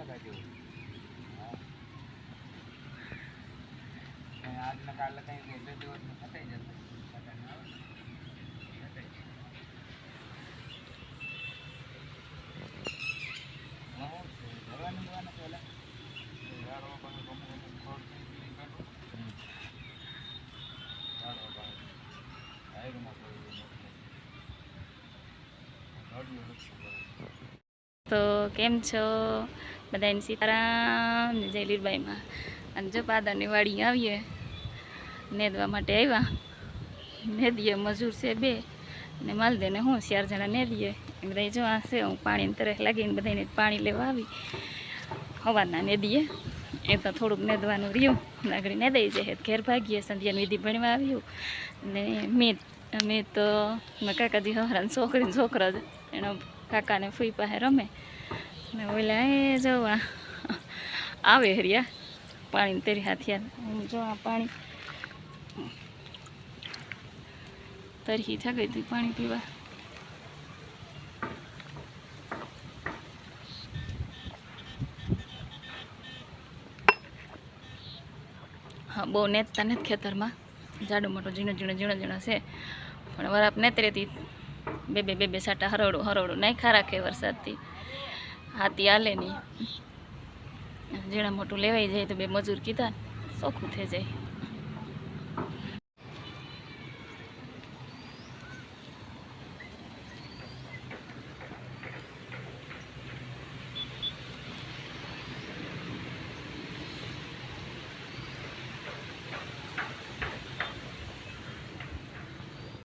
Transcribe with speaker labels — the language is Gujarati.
Speaker 1: લગાવી દેવું. આજના કાલે લગાવી દે બે દિવસમાં ફટાઈ જશે.
Speaker 2: તો કેમ છો? બધાને સીતારામ ને જય લીરબાઈમાં અને જો પાદાની વાડી આવીએ, નેદવા માટે આવ્યા નેદીએ મજૂર છે બે. ને માલદેને હું, ચાર જણા નેદીએ. બધા જો આ છે, હું પાણીની તરફ લાગીને બધાને પાણી લેવા આવી. હવાના નેદીએ. એ તો થોડુંક નેદવાનું રહ્યું. આગળ નેદાઈ જાય ઘેર ભાગીએ, સંધ્યાની વિધિ ભણવા આવ્યું. ને મેં અમે તો મેં કાકાજી હરાન છોકરીને છોકરો જ એનો કાકાને ફૂઈ પાસે રમે. ને ઓલા એ જવા આવે હરિયા. પાણી તેરી હાથિયા હું જો આ પાણી તરહી થગઈ હતી પાણી પીવા. હા, બહુ નેતતા નથી ખેતરમાં. જાડો મોટો ઝીણો ઝીણો ઝીણો ઝીણો છે. પણ વરાપ નેતરેથી બે બે બે બે સાટા હરોડું હરોડું નાખ્યા રાખે વરસાદથી. હાથી હાલે નહીં. જેણે મોટું લેવાઈ જાય તો બે મજૂર કીધા સોખું થઈ જાય.